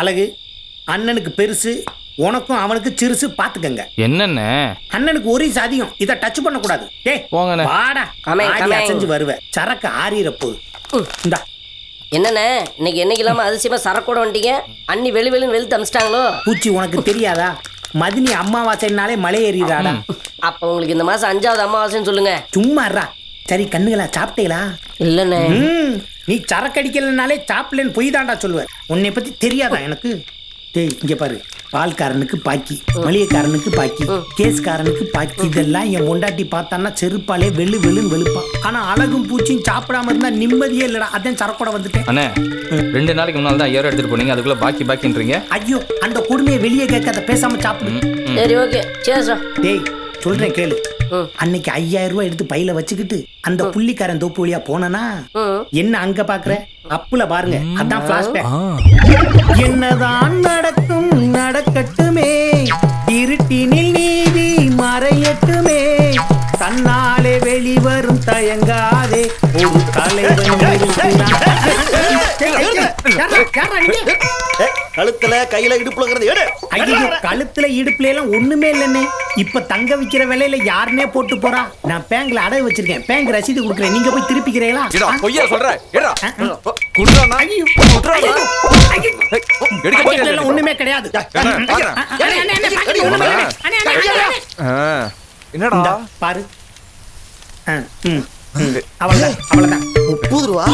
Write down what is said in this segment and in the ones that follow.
அழகு அண்ணனுக்கு பெருசு உனக்கும் அவனுக்கு சிறுசு பாத்துக்கங்க. என்னென்ன? அண்ணனுக்கு ஒரு அதிகம். இதை டச் பண்ணக்கூடாது. டேய் போங்கண்ணே. வாடா. ஆடி. அசைஞ்சு வருவ. சரக்கு ஆறிற போகுது இந்தா. என்னண்ணே? இன்னைக்கு என்னைக்கு இல்லாம அதிசயமா சரக்கோட வந்துட்டீங்க? அண்ணி வெளி வெளின்னு வெளுத்து அமிச்சிட்டாங்களோ? பூச்சி உனக்கு தெரியாதா? மதினி அம்மாவாசைனாலே மலை ஏறிடாடா அப்ப உங்களுக்கு இந்த மாசம் அஞ்சாவது அமாவாசைன்னு சொல்லுங்க. சும்மா இருடா. சரி கண்ணுகளா சாப்பிட்டீங்களா? இல்லண்ணே. ம் நீ சரக்கு அடிக்கலனாலே சாப்பிடலன்னு பொய் தாண்டா சொல்லுவேன் உன்னை பத்தி தெரியாதா எனக்கு? டேய் இங்க பாரு. பால்காரனுக்கு பாக்கி மளிகைக்காரனுக்கு பாக்கி கேஸ்காரனுக்கு பாக்கி இதெல்லாம் என் பொண்டாட்டி பார்த்தான்னா செருப்பாலே வெளு வெளுன்னு வெளுப்பான் ஆனா அழகும் பூச்சியும் சாப்பிடாம இருந்தா நிம்மதியே இல்லடா. அதான் சரக்கோட வந்துட்டேன். அண்ணே ரெண்டு நாளைக்கு முன்னால் தான் ஐயாயிரம் எடுத்துட்டு போனீங்க. அதுக்குள்ள பாக்கி பாக்கின்றீங்க. ஐயோ அந்த கொடுமையை வெளியே கேட்காத பேசாம சாப்பிடு. சரி ஓகே. டேய் சொல்றேன் கேளு. அன்னைக்கு ஐயாயிரம் ரூபாய் எடுத்து பையில வச்சுக்கிட்டு அந்த புள்ளிக்காரன் தோப்பு வழியா போனனா ம் என்ன அங்க பாக்குற அப்புல பாருங்க அதான் பிளாஷ்பேக் என்னதான் நடக்கும் நடக்கட்டுமே இருட்டினில் நீதி மறையட்டுமே தன்னாலே வெளிவரும் தயங்காதே ஒரு தலைவன் கையில இடுப்புலங்கிறது எடு. ஐயோ கழுத்துல இடுப்புல எல்லாம் ஒண்ணுமே இல்லைன்னே இப்ப தங்க விக்கிற விலையில யாருனே போட்டு போறா? நான் பேங்க்ல அடகு வச்சிருக்கேன். பேங்க் ரசீது கொடுக்குறேன். நீங்க போய் திருப்பிக்கிறீங்களா? பொய்யா சொல்ற. குடுறானா ஐயோ. குடுறானா. எடுக்க எல்லாம் ஒண்ணுமே கிடையாது. என்னடா? பாரு. அவ்வளவுதான் அவ்வளவுதான். முப்பது ரூபா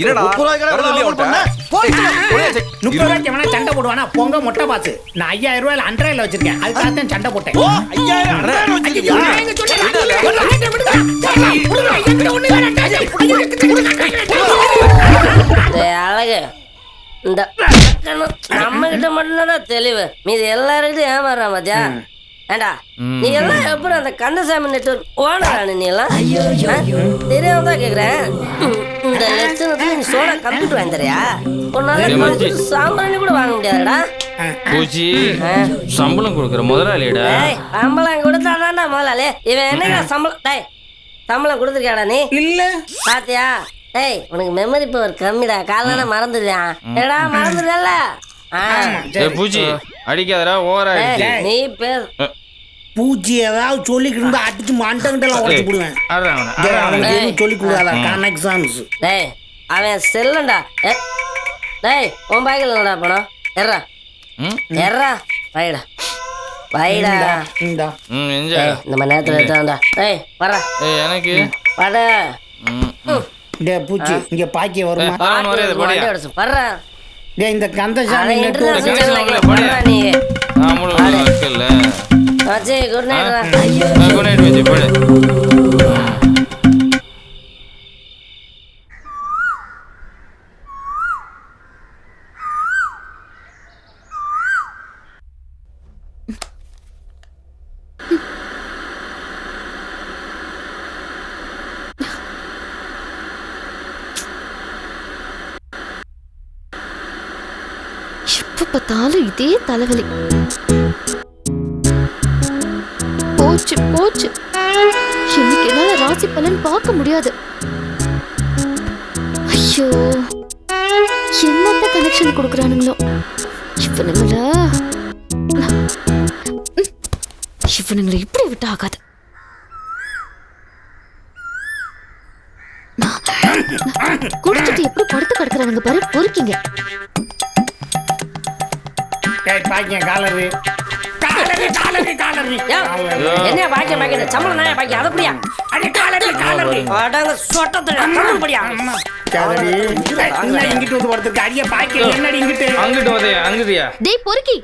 என்னடா? முப்பது ரூபாய்க்கு வரது இல்லையா எவ்வளவு பண்ண? உன்கிட்ட? போயிட்டு வா. ஒரே செக். முப்பது ரூபாய்க்கு எவனா சண்டை போடுவானா? பொங்க மொட்டை பாத்து நான் ஐயாயிரம் ரூபாயில அன்றாயில வச்சிருக்கேன். அதுக்காக தான் சண்டை போட்டேன். அழகு. இந்த நம்ம கிட்ட மட்டும்தான் தெளிவு. மீது எல்லாருக்கிட்டும் ஏமாறான் பாத்தியா? ஏண்டா? நீ எல்லாம் எப்படி அந்த கந்தசாமி நெட்வொர்க் ஓனரானு நீ எல்லாம்? தெரியாம தான் கேக்குறேன். இந்த லட்சணத்துல நீ சோடா கம்ப்யூட்டர் வாங்கி தரியா உன்னால. சாம்பிராணி கூட வாங்க முடியாதுடா. பூச்சி சம்பளம் கொடுக்குற முதலாளிடா சம்பளம் கொடுத்தாதான்டா முதலாளி. இவன் என்னடா சம்பளம்? டேய் சம்பளம் கொடுத்துருக்கியாடா நீ? இல்ல. பாத்தியா? டேய் உனக்கு மெமரி பவர் கம்மிடா. காலையில மறந்துடுவேன் ஏடா மறந்துடல ஏய், பூச்சி அடிக்காதடா ஓவரா அடிச்சு நீ பேர் பூச்சி ஏதாவது சொல்லிக்கிட்டு இருந்தா அடிச்சு மண்டங்கிட்ட உடச்சு போடுவேன். அவனுக்கு எதுவும் சொல்லி கொடுக்காதா கனெக்ஷன்ஸ் டேய் அவன் செல்லண்டா. ஏ, டேய் உன் பாய்க்கில் என்னடா பணம் எர்றா எர்றா வைடா வைடா இந்தா மணி நேரத்தில் எடுத்தாண்டா டேய் ஏய் எனக்கு? வட. டேய் பூச்சி இங்க பாக்கிய வருமா? வர்றா. டேய் இந்த கந்தசாமி அவன் தலைவலி. போச்சு போச்சு. இன்னைக்கு என்னால ராசி பலன் பார்க்க முடியாது. ஐயோ. என்னத்த கனெக்ஷன் கொடுக்குறானுங்களோ. இவனுங்களா இவனுங்களை இப்படி விட்டு ஆகாது. குடிச்சிட்டு எப்படி படுத்து கிடக்குறானுங்க பாரு பொறுக்கிங்க. டேய் பாக்கிய காலரு காலரு காலரு. காலரு. என்ன பாக்கிய பாக்கிய சம்பளம் நான் பாக்கிய அதை புரியா? அடி காலரு காலரு. அடங்க சொட்டத்துல தமிழ் படியா காலரு என்ன இங்கிட்டு வந்து ஒருத்தருக்கு அடிய பாக்கிய என்னடி இங்கிட்டு? அங்கிட்டு வதையா அங்குதியா? டேய் பொறுக்கி.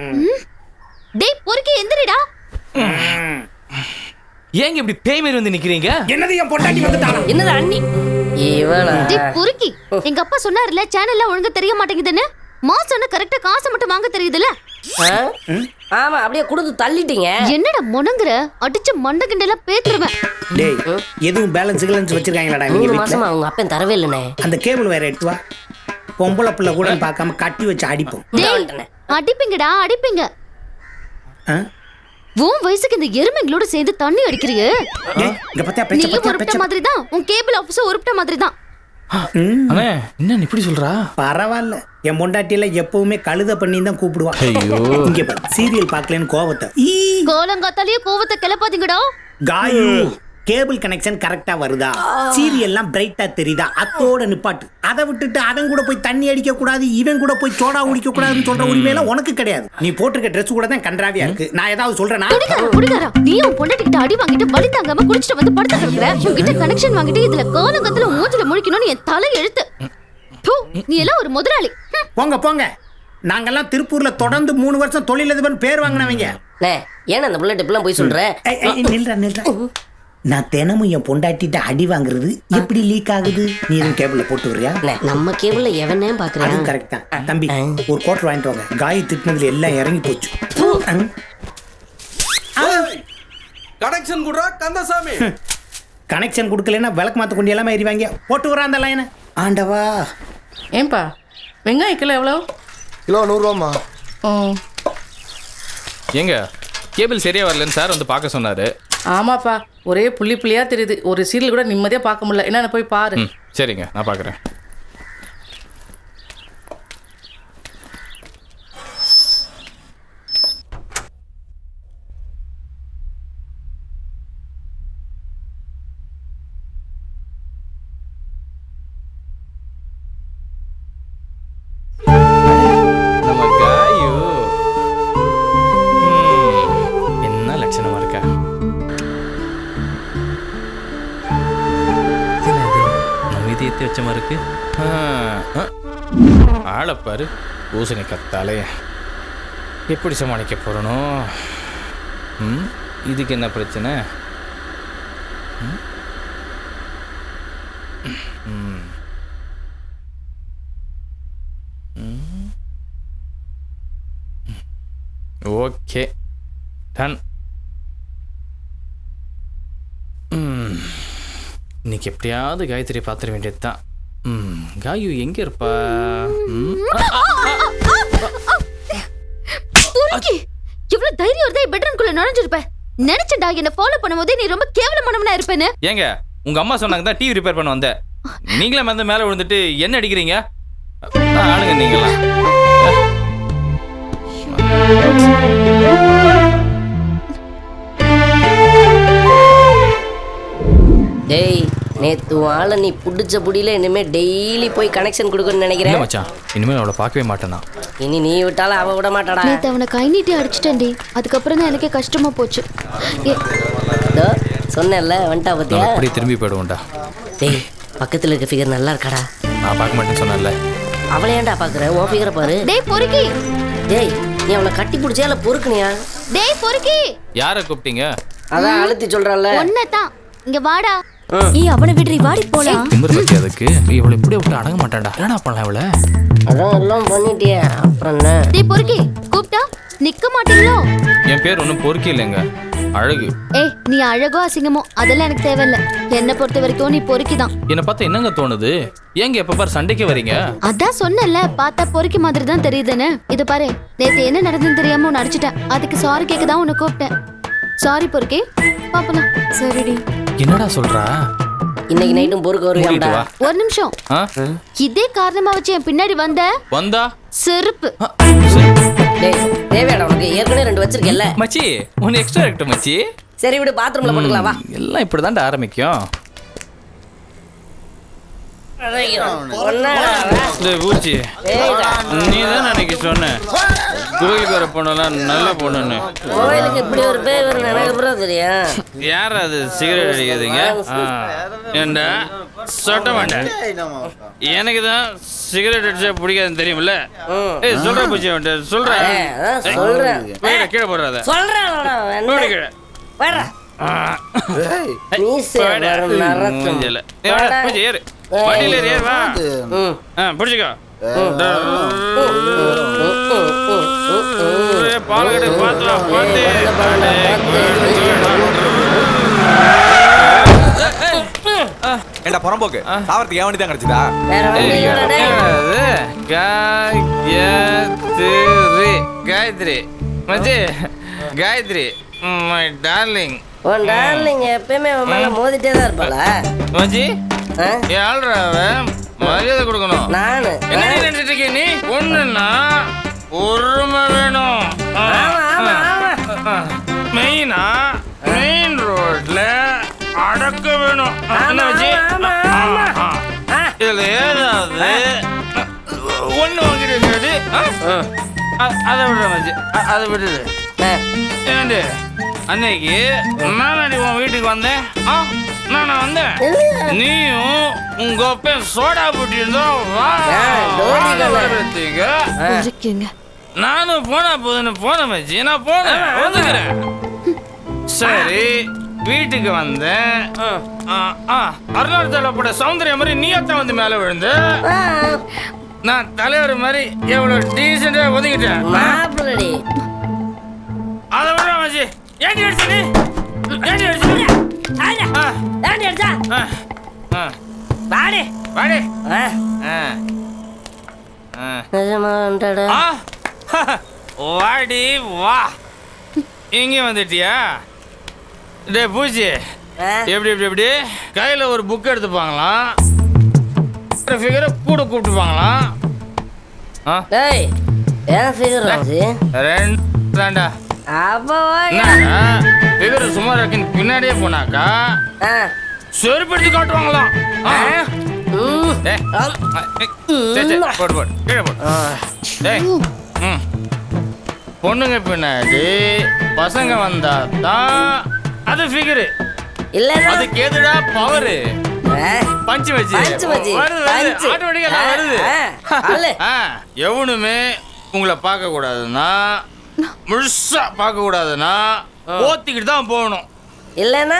ம். டேய் பொறுக்கி எந்திரிடா. ஏங்க இப்படி பேய் மாதிரி வந்து நிக்கிறீங்க? என்னது என் பொண்டாட்டி வந்துட்டானா என்னது அண்ணி? இவனா டேய் பொறுக்கி எங்க அப்பா சொன்னார்ல சேனல்ல ஒழுங்கா தெரிய மாட்டேங்குதுன்னு? மாசம் கரெக்டா காசு மட்டும் வாங்க தெரியுதுல? ஆமா அப்படியே கொடுத்து தள்ளிட்டீங்க. என்னடா முனங்குற அடிச்ச மண்டை கிண்டெல்லாம் பேத்துருவேன். டேய் எதுவும் பேலன்ஸ் கிலன்ஸ் வச்சிருக்காங்களாடா மூணு மாசமா அவங்க அப்பன் தரவே இல்லைண்ணே அந்த கேபிள் வேற எடுத்து வா. பொம்பளை பிள்ளை கூட பார்க்காம கட்டி வச்சு அடிப்போம். அடிப்பீங்கடா அடிப்பீங்க. ஆ? உன் வயசுக்கு இந்த எருமைங்களோட சேர்ந்து தண்ணி அடிக்கிறீங்க ஏய், இங்க பத்தியா பேச்ச நீயும் பத்தியா உருப்பிட்ட பேச்ச மாதிரி தான் உன் கேபிள் ஆபீஸர் உருப்பிட்ட மாதிரி தான் அண்ணே என்ன இப்படி சொல்றா? பரவாயில்ல. என் பொண்டாட்டியில எப்பவுமே கழுத பண்ணி தான் கூப்பிடுவா ஐயோ. இங்க பாரு சீரியல் பார்க்கலன்னு கோவத்தை. ஈ. கோலங்காத்தாலேயே கோவத்தை கிளப்பாதீங்கடா. காயு கேபிள் கனெக்ஷன் கரெக்டா வருதா? சீரியல்லாம் பிரைட்டா தெரியுதா? அத்தோட நிப்பாட்டு. அதை விட்டுட்டு அவன் கூட போய் தண்ணி அடிக்க கூடாது இவன் கூட போய் சோடா குடிக்க கூடாதுன்னு சொல்ற உரிமையெல்லாம் உனக்கு கிடையாது. நீ போட்டிருக்க ட்ரெஸ் கூட தான் கன்றாவியா இருக்கு. நான் ஏதாவது சொல்றேனா? குடிகாரா நீ உன் பொண்டாட்டிக்கிட்ட அடி வாங்கிட்டு வலி தாங்காம குடிச்சிட்டு வந்து படுத்து கிடக்குற. உன்கிட்ட கனெக்ஷன் வாங்கிட்டு இதுல கோலங்கத்துல மூஞ்சில முழிக்கணும்னு என் தலை எழுத்து தூ, நீ எல்லாம் ஒரு முதலாளி. போங்க போங்க. நாங்கெல்லாம் திருப்பூர்ல தொடர்ந்து மூணு வருஷம் தொழிலதிபர் பேர் வாங்கினவங்க. ஏன் அந்த புள்ளட் இப்பெல்லாம் போய் சொல்ற? ஏய், ஏய், நில்றா நில்றா. நான் தினமும் என் பொண்டாட்டிட்ட அடி வாங்குறது எப்படி லீக் ஆகுது? நீ எதுவும் கேபிள்ல போட்டு வரியா நம்ம கேபிள்ல எவனே அதுவும் பாக்குறேன் கரெக்ட் தான் தம்பி ஒரு கோட்டர் வாங்கிட்டு வாங்க. காய் திட்டினதுல எல்லாம் இறங்கி போச்சு. கனெக்ஷன் குடுறா கந்தசாமி. கனெக்ஷன் கொடுக்கலன்னா விளக்கு மாத்த கொண்டு எல்லாமே எறிவாங்க போட்டு வரா அந்த லைனை ஆண்டவா. ஏன்பா? வெங்காயம் கிலோ எவ்வளோ? கிலோ நூறுரூவாம்மா. ம் ஏங்க கேபிள் சரியா வரலன்னு சார் வந்து பார்க்க சொன்னாரு. ஆமாப்பா ஒரே புள்ளி புள்ளியாக தெரியுது. ஒரு சீரியல் கூட நிம்மதியாக பார்க்க முடியல. என்னென்ன போய் பாரு. சரிங்க நான் பார்க்குறேன். மாட்டி வச்ச மாதிரி இருக்கு. ஆளப்பாரு ஆ. ஆளைப்பாரு பூசணி கத்தாலே எப்படி சமாளிக்க போறனோ. ம் இதுக்கு என்ன பிரச்சனை? ம். ஓகே. டன். இன்னைக்கு எப்படியாவது காயத்ரி பார்த்துட வேண்டியது தான் ம் காயு எங்க இருப்பா ம் பொறுக்கி தைரியம் இருந்தா பெட்ரூம்குள்ள நுழைஞ்சிருப்ப நினைச்சேன்டா என்ன ஃபாலோ பண்ணும்போதே நீ ரொம்ப கேவலமானவனா இருப்பேன்னு ஏங்க உங்க அம்மா சொன்னாங்க தான் டிவி ரிப்பேர் பண்ண வந்தேன் நீங்களே வந்து மேலே விழுந்துட்டு என்ன அடிக்கிறீங்க ஆ, ஆளுங்க நீங்களா உன் ஆளை நீ புடிச்ச புடியில இனிமே டெய்லி போய் கனெக்ஷன் கொடுக்கணும்னு நினைக்கிறேன் மச்சான். இனிமேல் அவளை பார்க்கவே மாட்டேன் இனி நீ விட்டாலும் அவ விட மாட்டாடா. நேத்து அவனை கை நீட்டி அடிச்சிட்டேன்டி அதுக்கப்புறம் தான் எனக்கே கஷ்டமா போச்சு. சொன்னேன்ல வந்துட்டா பத்தியா? அப்படியே திரும்பி போயிடுவோம்டா டேய் பக்கத்துல இருக்க ஃபிகர் நல்லா இருக்காடா. நான் பார்க்க மாட்டேன்னு சொன்னேன்ல. அவளை ஏன்டா பாக்குற உன் ஃபிகரை பாரு. டேய் பொறுக்கி. டேய் நீ அவளை கட்டி பிடிச்சியா இல்ல பொறுக்குனியா? டேய் பொறுக்கி. யாரை கூப்பிட்டீங்க? அதான் அழுத்தி சொல்றான்ல. ஒன்னதான் இங்க வாடா. ஏய் அவனை விடுறி வாடி போலாம். திமிரு பத்தி அதுக்கு இவளை இப்படியே விட்டு அடங்க மாட்டான்டா. என்னடா பண்ணலாம் இவளை? அதான் எல்லாம் பண்ணிட்டியே அப்புறம் என்ன? டேய் பொறுக்கி கூப்பிட்டா? நிக்க மாட்டீங்களோ? என் பேர் ஒன்றும் பொறுக்கி இல்லைங்க. அழகு. ஏய் நீ அழகோ அசிங்கமோ அதெல்லாம் எனக்கு தேவையில்ல. என்னை பொறுத்த வரைக்கும் நீ பொறுக்கி தான். என்னை பார்த்தா என்னங்க தோணுது? ஏங்க எப்போ பாரு சண்டைக்கு வரீங்க? அதான் சொன்னல பார்த்தா பொறுக்கி மாதிரி தான் தெரியுதுன்னு. இது பாரு நேத்து என்ன நடந்ததுன்னு தெரியாம உன்னை அடிச்சிட்டேன். அதுக்கு சாரி கேட்க தான் உன்னை கூப்பிட்டேன். சாரி பொறுக்கி. பாப்பலாம் சரிடி. என்னடா சொல்றா? இன்னைக்கு நைட்டும் பொறுக்க மூடிட்டு வருவியாம்டா வா. ஒரு நிமிஷம். இதே காரணமா வச்சு என் பின்னாடி வந்த வந்தா? செருப்பு. டேய் தேவையாடா உனக்கு? ஏற்கனவே ரெண்டு வச்சிருக்கேல்ல மச்சி ஒன்று எக்ஸ்ட்ரா இருக்கு மச்சி. சரி விடு பாத்ரூம்ல போட்டுக்கலாம் வா. எல்லாம் இப்படி ஆரம்பிக்கும். பூச்சி. நீ தான் அன்னைக்கு சொன்ன. கோயிலுக்கு வர பொண்ணெல்லாம் நல்ல பொண்ணுன்னு. கோயிலுக்கு இப்படி ஒரு பேர் வரும் எனக்கு அப்புறம் தெரியும்? யார் அது? சிகரெட் அடிக்கிறதுங்க? ஏண்டா? சொட்ட மாட்டேன் எனக்கு தான் சிகரெட் அடிச்சா பிடிக்காதுன்னு தெரியுமில்ல? ஏய் சொல்ற பூச்சி அவன்கிட்ட. சொல்றேன். சொல்றேன். கீழே போடுறாத. என்ன? கீழே. நரத்தம். வாடா, பூச்சி ஏறு. வண்டியில ஏறு வா. ஆ பிடிச்சிக்கோ பால் கடை பார்த்து வா, பார்த்து. ஏண்டா புறம்போக்கு சாவரத்துக்கு ஏன் வண்டி தான் கிடைச்சதா? காயத்ரி காயத்ரி மச்சி காயத்ரி மை டார்லிங் உன் darling எப்பயுமே உன் மேல மோதிட்டே தான் இருப்பாளா? மச்சி ஆ? ஏழ்ரா அவன் மரியாதை கொடுக்கணும். நானு. என்ன நீ நினைச்சிட்டு இருக்க நீ? ஒண்ணுன்னா பொறுமை வேணும். மெயினா மெயின் ரோட்ல அடக்க வேணும். என்ன. ஆ. இதுல ஏதாவது ஒண்ணு வாங்கிட்டு அதை விடுற மச்சி அதை விடுது. ஏண்டி? அன்னைக்கு நானாடி உன் வீட்டுக்கு வந்தேன். ஆ நானா வந்தேன். நீயும் உங்க அப்பன் சோடா புட்டி இருந்தா வா. ஆ, டோரி வாங்க கண்ணு. வரதுக்கு. இருக்கீங்க நானும் போனா போதுன்னு போன மச்சி. நான் போனேன். வந்துக்கிறேன். சரி வீட்டுக்கு வந்தேன். ஆ, ஆ, அருணாச்சலப்பட சௌந்தர்யம் மாதிரி நீயத்தான் வந்து மேல விழுந்து. நான் தலைவர் மாதிரி எவ்வளவு டீசெண்டா ஒதுக்கிட்டேன் மாப்பிள்ளடி. அதை விட மச்சி. ஏண்டி அடிச்சு நீ? ஏண்டி அடிச்சு? நீ? ஆ, ஏண்டி அடிச்சா? ஆ, ஆ. பாடி வாடி. ஆ, ஆ. நிஜமா ஆ. வாடி வா. இங்கே வந்துட்டியா? டே பூச்சி. ஆ, எப்படி எப்படி எப்படி? கையில் ஒரு புக் எடுத்துப்பாங்களாம்? ஃபிகரை கூட கூப்பிட்டுப்பாங்களாம்? ஆ. டேய் ஏன் ஃபிகர் வந்துச்சு ரெண்டு தாண்டா. அப்போ இருக்குன்னு பின்னாடியே போனாக்கா செருப்படுத்தி காட்டுவாங்களாம். ஆ. ம் டேய். ஆ, ஏய், சரி, சரி, போடு போடு. கீழே போடு. டேய். ம். பொண்ணுங்க பின்னாடி பசங்க வந்தா தான் அது ஃபிகரு இல்லைன்னா அதுக்கு எதுடா பவரு பஞ்சு வச்சு. பஞ்சு வச்சு, வருது எவனுமே உங்களை பார்க்க கூடாதுன்னா முழுசா பார்க்க கூடாதுன்னா ஓத்திக்கிட்டு தான் போகணும். இல்லைன்னா?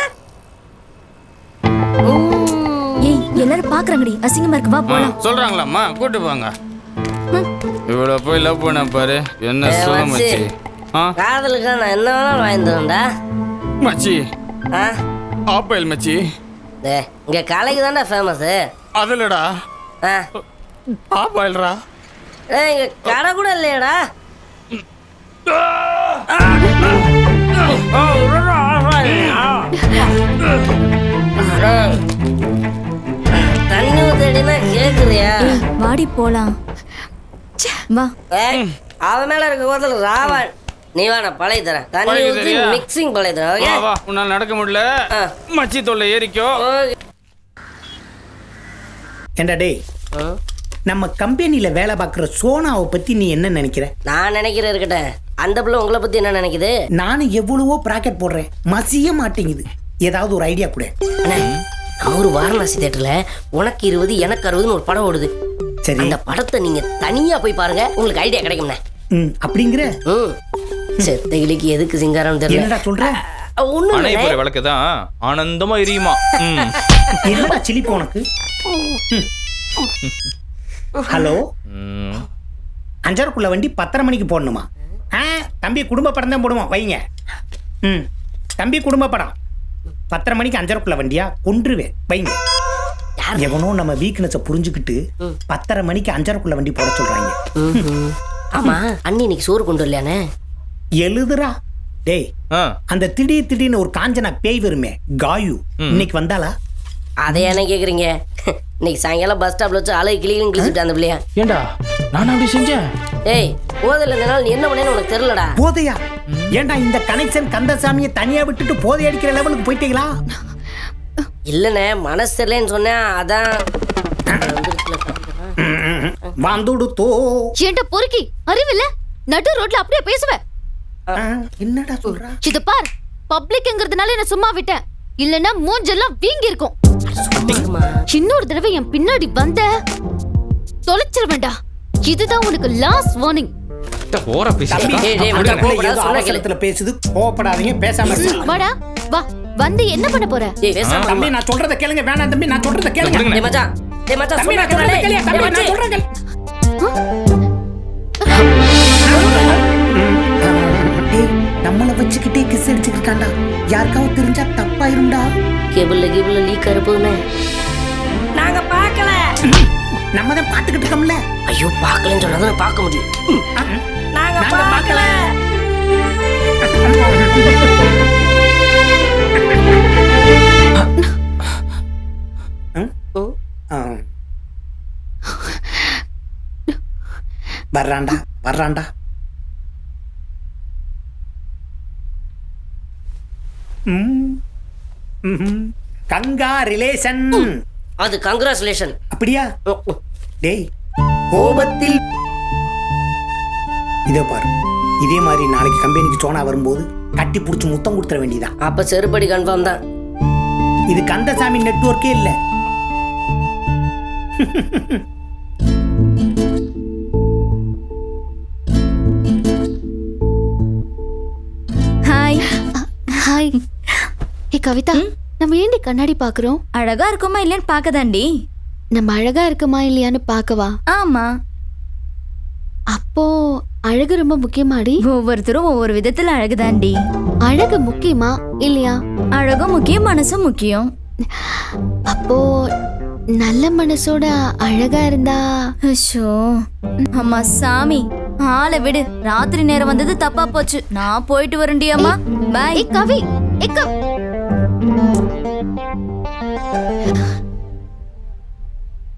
ஏய் எல்லாரும் பாக்குறாங்கடி அசிங்கமா இருக்கு. வா போலாம். சொல்றாங்களாம்மா? கூட்டு போங்க. இவ்வளவு போய் லவ் பண்ண பாரு. என்ன சொல்ல மச்சி. காதலுக்கு நான் என்ன வேணாலும் வாங்கி தரேன்டா மச்சி. ஆ? ஆப்பைல் மச்சி. டே இங்க கலைக்கு தான்டா ஃபேமஸு அதுலடா. ஆ. ஆப்பாயில்ரா ஏய் இங்க கடை கூட இல்லையாடா. தண்ணி ஊத்தடினா கேக்குறியா வாடி போலாம். வா. அவன் மேல இருக்க கோதல் ராவன் நீ வேணா பழைய தரேன் தண்ணி ஊத்தி? மிக்சிங் பழைய தரேன் ஓகே வா வா. உன்னால நடக்க முடியல. மச்சி தொல்லை ஏறிக்கோ. ஏண்டா டேய். நம்ம கம்பெனியில வேலை பார்க்குற சோனாவை பத்தி நீ என்ன நினைக்கிற? நான் நினைக்கிறேன் இருக்கட்டும். அந்த பிள்ளை உங்களை பத்தி என்ன நினைக்குது? நானும் எவ்வளவோ ப்ராக்கெட் போடுறேன். மசிய மாட்டேங்குது. ஏதாவது ஒரு ஐடியா கூட. ஒரு வாரணாசி தேட்டர்ல உனக்கு இருபது எனக்கு அறுபதுன்னு ஒரு படம் ஓடுது. சரி. அந்த படத்தை நீங்க தனியா போய் பாருங்க. உங்களுக்கு ஐடியா கிடைக்கும்ண்ணே ம் அப்படிங்கிற? ம். செத்த கிளிக்கு எதுக்கு சிங்காரம் தெரியல. என்னடா சொல்ற? ஒண்ணும் அணைப்புற விளக்கு தான் ஆனந்தமா எரியுமா. என்னடா சிலிப்பு உனக்கு? ம். ஹலோ? ம். அஞ்சரைக்குள்ள வண்டி பத்தரை மணிக்கு போடணுமா? ஆ தம்பி குடும்ப படம் தான் போடுவோம் வைங்க. ம் தம்பி குடும்ப படம். பத்தரை மணிக்கு அஞ்சரைக்குள்ள வண்டியா? கொன்றுவேன் வைங்க. எவனோ நம்ம வீக்னஸை புரிஞ்சுக்கிட்டு பத்தரை மணிக்கு அஞ்சரைக்குள்ள வண்டி போட சொல்றாங்க. ஆமா அண்ணி இன்னைக்கு சோறு கொண்டு வரலையானே எழுதுறா. டேய். அந்த திடீர் திடீர்னு ஒரு காஞ்சனா பேய் வருமே காயு. இன்னைக்கு வந்தாளா? அதை என்ன கேக்குறீங்க? இன்னைக்கு சாயங்காலம் பஸ் ஸ்டாப்ல வச்சு அலை கிளியும் கிழிச்சுட்டு அந்த பிள்ளையா. ஏண்டா நான் அப்படி செஞ்சேன்? ஏய் நாள் நீ என்ன பண்ணேன்னு உனக்கு தெரியலடா. போதையா? ஏன்டா இந்த கனெக்ஷன் கந்தசாமியை தனியா விட்டுட்டு போதை அடிக்கிற லெவலுக்கு போயிட்டீங்களா? இல்லண்ணே மனசு தெரியலன்னு சொன்னேன். அதான். வந்துடுத்தோ ஏன்டா பொறுக்கி? அறிவில்ல? நடு ரோட்ல அப்படியே பேசுவ. ஆ, என்னடா சொல்றா? இத பார் பப்ளிக்ங்கிறதுனால என்ன சும்மா விட்டேன். இல்லனா மூஞ்செல்லாம் வீங்கி இருக்கும். இன்னொரு தடவை என் பின்னாடி வந்த தொலைச்சிருவேன்டா. இதுதான் உனக்கு லாஸ்ட் வார்னிங் ஓர பேசி தம்பி டேய், டேய், அந்த மச்சான், பிள்ளை கோவப்படாத, ஏதோ சொன்னா கேளு. அவசரத்துல பேசுது கோவப்படாதீங்க பேசாம. வாடா வா வந்து என்ன பண்ண போற? ஏய் பேசாம தம்பி நான் சொல்றத கேளுங்க வேணாம் தம்பி நான் சொல்றத கேளுங்க. டேய் மச்சான் டேய் மச்சான் தம்பி நான் சொல்றத கேளு கேளுங்க தம்பி நான் சொல்றத நம்மள வச்சுக்கிட்டே கிஸ் அடிச்சுக்கிட்டாண்டா யாருக்காவது தெரிஞ்சா தப்பாயிரும்டா. கேபிள்ல கேபிள்ல லீக் இருப்போமே நாங்க பார்க்கல. நம்ம தான் பாத்துக்கிட்டு இருக்கோம்ல. ஐயோ பார்க்கலன்னு சொன்னா தான் பார்க்க முடியும். நாங்க பார்க்கல. வர்றாண்டா வர்றாண்டா கங்கா ரிலேஷன். அது கங்க்ராச்சுலேஷன் அப்படியா? டேய் கோபத்தில் இதோ பாரு. இதே மாதிரி நாளைக்கு கம்பெனிக்கு சோனா வரும்போது கட்டி பிடிச்சி முத்தம் கொடுத்துட வேண்டியதான் அப்ப செருப்படி கன்ஃபார்ம் தான். இது கந்தசாமி நெட்வொர்க்கே இல்ல. ஹாய் ஹாய் ஏ கவிதா நம்ம ஏண்டி கண்ணாடி பாக்குறோம்? அழகா இருக்குமா இல்லையான்னு பார்க்கதாண்டி நம்ம அழகா இருக்குமா இல்லையான்னு பார்க்கவா? ஆமா. அப்போ அழகு ரொம்ப முக்கியமாடி. ஒவ்வொருத்தரும் ஒவ்வொரு விதத்துல அழகுதாண்டி. அழகு முக்கியமா? இல்லையா? அழகும் முக்கியம் மனசும் முக்கியம். அப்போ நல்ல மனசோட அழகா இருந்தா? அஷோ அம்மா சாமி ஆளை விடு. ராத்திரி நேரம் வந்தது தப்பா போச்சு. நான் போயிட்டு வரேன்டி அம்மா. பாய் ஏ கவி ஏ கவி